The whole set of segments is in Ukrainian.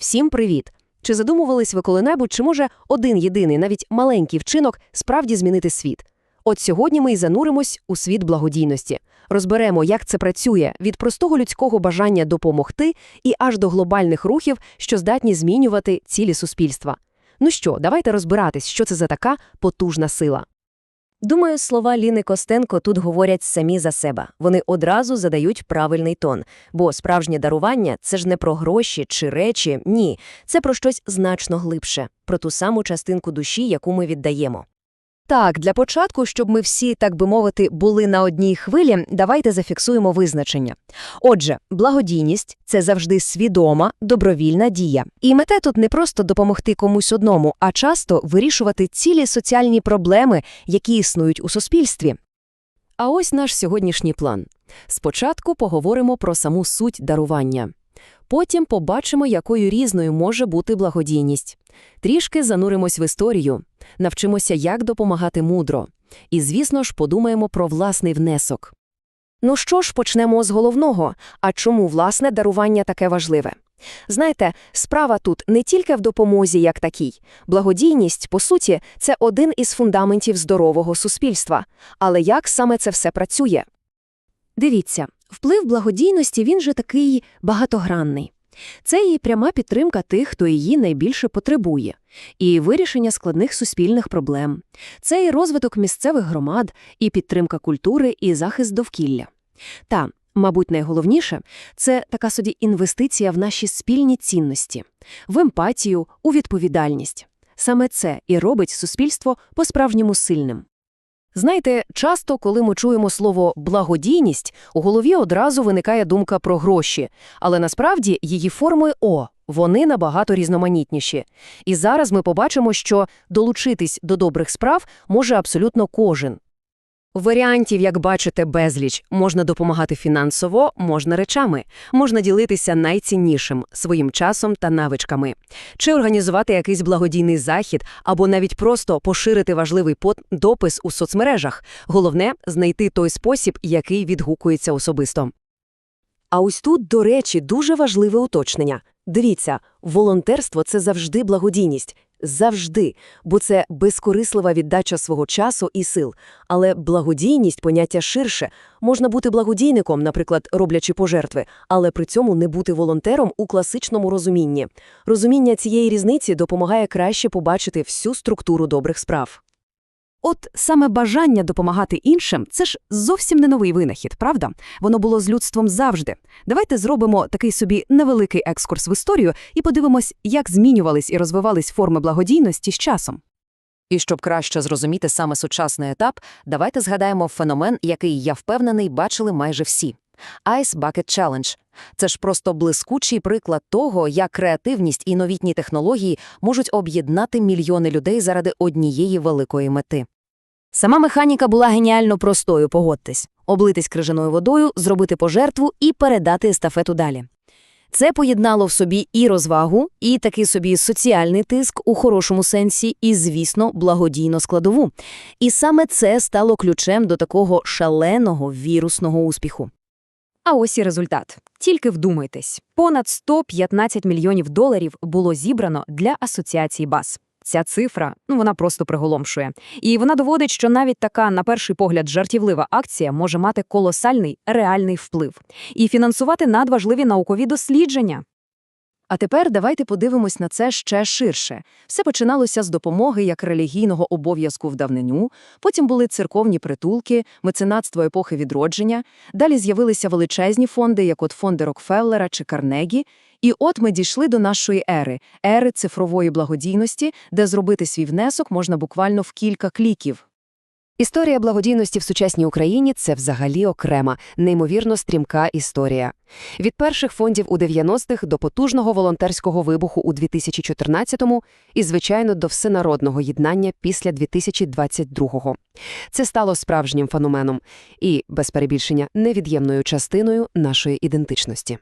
Всім привіт! Чи задумувались ви коли-небудь, чи може один єдиний, навіть маленький вчинок справді змінити світ? От сьогодні ми й зануримось у світ благодійності. Розберемо, як це працює від простого людського бажання допомогти і аж до глобальних рухів, що здатні змінювати цілі суспільства. Ну що, давайте розбиратись, що це за така потужна сила. Думаю, слова Ліни Костенко тут говорять самі за себе. Вони одразу задають правильний тон. Бо справжнє дарування це ж не про гроші чи речі, ні. Це про щось значно глибше, про ту саму частинку душі, яку ми віддаємо. Так, для початку, щоб ми всі, так би мовити, були на одній хвилі, давайте зафіксуємо визначення. Отже, благодійність це завжди свідома, добровільна дія. І мета тут не просто допомогти комусь одному, а часто вирішувати цілі соціальні проблеми, які існують у суспільстві. А ось наш сьогоднішній план. Спочатку поговоримо про саму суть дарування. Потім побачимо, якою різною може бути благодійність. Трішки зануримось в історію, навчимося, як допомагати мудро. І, звісно ж, подумаємо про власний внесок. Ну що ж, почнемо з головного. А чому, власне, дарування таке важливе? Знаєте, справа тут не тільки в допомозі як такій. Благодійність, по суті, це один із фундаментів здорового суспільства. Але як саме це все працює? Дивіться, вплив благодійності він же такий багатогранний. Це і пряма підтримка тих, хто її найбільше потребує, і вирішення складних суспільних проблем. Це і розвиток місцевих громад, і підтримка культури, і захист довкілля. Та, мабуть, найголовніше це така собі інвестиція в наші спільні цінності, в емпатію, у відповідальність. Саме це і робить суспільство по-справжньому сильним. Знаєте, часто, коли ми чуємо слово благодійність, у голові одразу виникає думка про гроші, але насправді її форми О, вони набагато різноманітніші. І зараз ми побачимо, що долучитись до добрих справ може абсолютно кожен. Варіантів, як бачите, безліч. Можна допомагати фінансово, можна речами, можна ділитися найціннішим – своїм часом та навичками. Чи організувати якийсь благодійний захід, або навіть просто поширити важливий допис у соцмережах. Головне – знайти той спосіб, який відгукується особисто. А ось тут, до речі, дуже важливе уточнення. Дивіться, волонтерство – це завжди благодійність. Завжди, бо це безкорислива віддача свого часу і сил. Але благодійність – поняття ширше. Можна бути благодійником, наприклад, роблячи пожертви, але при цьому не бути волонтером у класичному розумінні. Розуміння цієї різниці допомагає краще побачити всю структуру добрих справ. От саме бажання допомагати іншим – це ж зовсім не новий винахід, правда? Воно було з людством завжди. Давайте зробимо такий собі невеликий екскурс в історію і подивимось, як змінювались і розвивались форми благодійності з часом. І щоб краще зрозуміти саме сучасний етап, давайте згадаємо феномен, який, я впевнений, бачили майже всі. Ice Bucket Challenge. Це ж просто блискучий приклад того, як креативність і новітні технології можуть об'єднати мільйони людей заради однієї великої мети. Сама механіка була геніально простою, погодьтесь. Облитись крижаною водою, зробити пожертву і передати естафету далі. Це поєднало в собі і розвагу, і такий собі соціальний тиск у хорошому сенсі, і, звісно, благодійну складову. І саме це стало ключем до такого шаленого вірусного успіху. А ось і результат. Тільки вдумайтесь. Понад 115 мільйонів доларів було зібрано для асоціації БАС. Ця цифра, ну вона просто приголомшує. І вона доводить, що навіть така, на перший погляд, жартівлива акція може мати колосальний реальний вплив і фінансувати надважливі наукові дослідження. А тепер давайте подивимось на це ще ширше. Все починалося з допомоги як релігійного обов'язку в давнину, потім були церковні притулки, меценатство епохи відродження, далі з'явилися величезні фонди, як от фонди Рокфеллера чи Карнегі, і от ми дійшли до нашої ери, ери цифрової благодійності, де зробити свій внесок можна буквально в кілька кліків. Історія благодійності в сучасній Україні – це взагалі окрема, неймовірно стрімка історія. Від перших фондів у 90-х до потужного волонтерського вибуху у 2014-му і, звичайно, до всенародного єднання після 2022-го. Це стало справжнім феноменом і, без перебільшення, невід'ємною частиною нашої ідентичності.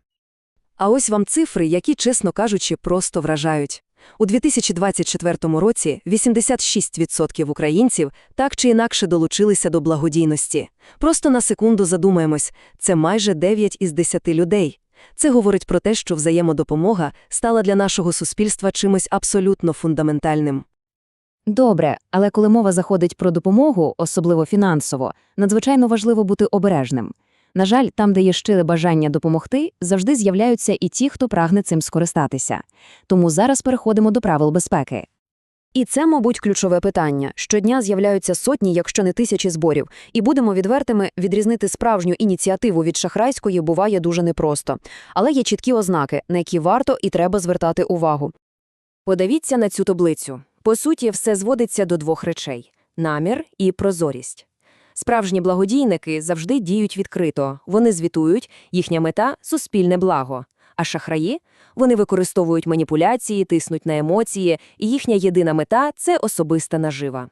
А ось вам цифри, які, чесно кажучи, просто вражають. У 2024 році 86% українців так чи інакше долучилися до благодійності. Просто на секунду задумаємось, це майже 9 із 10 людей. Це говорить про те, що взаємодопомога стала для нашого суспільства чимось абсолютно фундаментальним. Добре, але коли мова заходить про допомогу, особливо фінансово, надзвичайно важливо бути обережним. На жаль, там, де є щире бажання допомогти, завжди з'являються і ті, хто прагне цим скористатися. Тому зараз переходимо до правил безпеки. І це, мабуть, ключове питання. Щодня з'являються сотні, якщо не тисячі зборів. І будемо відвертими, відрізнити справжню ініціативу від шахрайської буває дуже непросто. Але є чіткі ознаки, на які варто і треба звертати увагу. Подивіться на цю таблицю. По суті, все зводиться до двох речей – намір і прозорість. Справжні благодійники завжди діють відкрито, вони звітують, їхня мета – суспільне благо. А шахраї? Вони використовують маніпуляції, тиснуть на емоції, і їхня єдина мета – це особиста нажива.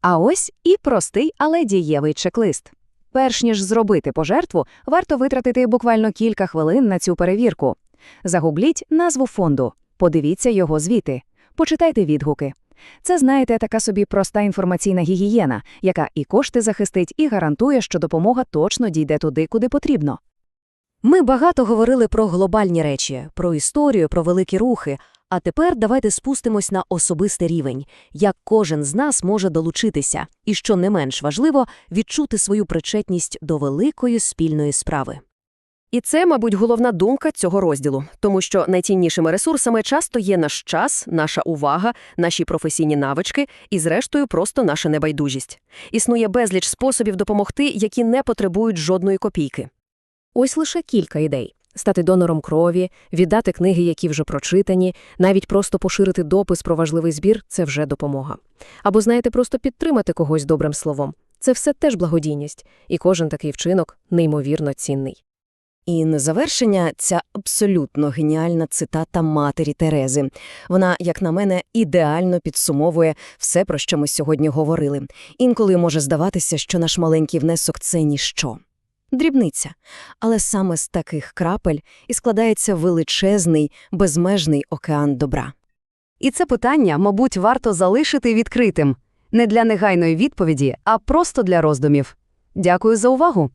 А ось і простий, але дієвий чек-лист. Перш ніж зробити пожертву, варто витратити буквально кілька хвилин на цю перевірку. Загубліть назву фонду, подивіться його звіти, почитайте відгуки. Це, знаєте, така собі проста інформаційна гігієна, яка і кошти захистить, і гарантує, що допомога точно дійде туди, куди потрібно. Ми багато говорили про глобальні речі, про історію, про великі рухи. А тепер давайте спустимось на особистий рівень, як кожен з нас може долучитися, і, що не менш важливо, відчути свою причетність до великої спільної справи. І це, мабуть, головна думка цього розділу, тому що найціннішими ресурсами часто є наш час, наша увага, наші професійні навички і, зрештою, просто наша небайдужість. Існує безліч способів допомогти, які не потребують жодної копійки. Ось лише кілька ідей. Стати донором крові, віддати книги, які вже прочитані, навіть просто поширити допис про важливий збір – це вже допомога. Або, знаєте, просто підтримати когось добрим словом. Це все теж благодійність, і кожен такий вчинок неймовірно цінний. І на завершення ця абсолютно геніальна цитата матері Терези. Вона, як на мене, ідеально підсумовує все, про що ми сьогодні говорили. Інколи може здаватися, що наш маленький внесок – це ніщо. Дрібниця. Але саме з таких крапель і складається величезний, безмежний океан добра. І це питання, мабуть, варто залишити відкритим. Не для негайної відповіді, а просто для роздумів. Дякую за увагу!